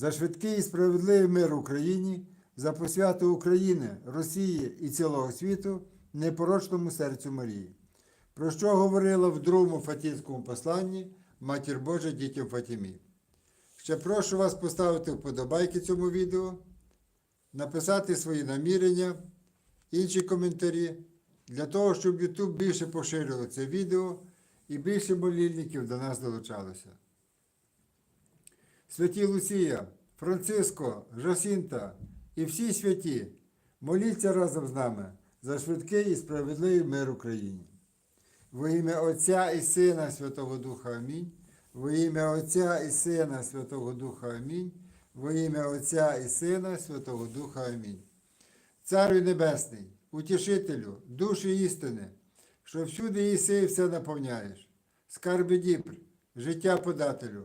за швидкий і справедливий мир Україні, за посвяту України, Росії і цілого світу непорочному серцю Марії. Про що говорила в другому Фатівському посланні Матір Божа дітям Фатімі. Ще прошу вас поставити вподобайки цьому відео, написати свої намірення, інші коментарі, для того, щоб YouTube більше поширював це відео і більше молільників до нас долучалося. Святі Лусія, Франциско, Жасінта і всі святі, моліться разом з нами за швидкий і справедливий мир Україні. Во ім'я Отця і Сина Святого Духа Амінь. Во ім'я Отця і Сина Святого Духа Амінь. Во ім'я Отця і Сина Святого Духа Амінь. Царю Небесний, утішителю, душі істини, що всюди єси і все наповняєш. Скарби Діпр, життя подателю,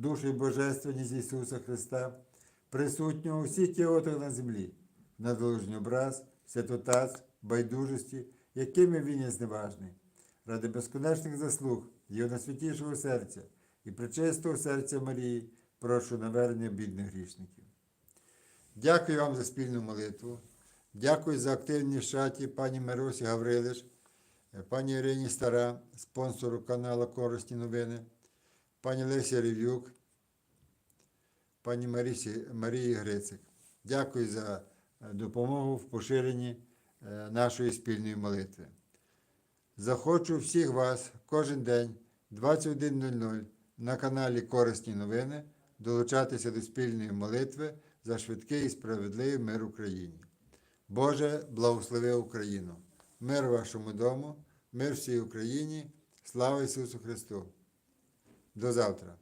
душу і божественність Ісуса Христа, присутнього у всіх кіотах на землі, на долужній образ, святотаз, байдужості, якими він є зневажний, ради безконечних заслуг Його найсвятішого серця і причистого серця Марії, прошу навернення бідних грішників. Дякую вам за спільну молитву. Дякую за активність в шаті пані Миросі Гаврилиш, пані Ірині Стара, спонсору каналу Корисні новини, пані Лесі Рев'юк, пані Марісі, Марії Грицик. Дякую за е, допомогу в поширенні е, нашої спільної молитви. Захочу всіх вас кожен день 21.00 на каналі Корисні новини долучатися до спільної молитви за швидкий і справедливий мир Україні. Боже, благослови Україну! Мир вашому дому, мир всій Україні, слава Ісусу Христу! До завтра!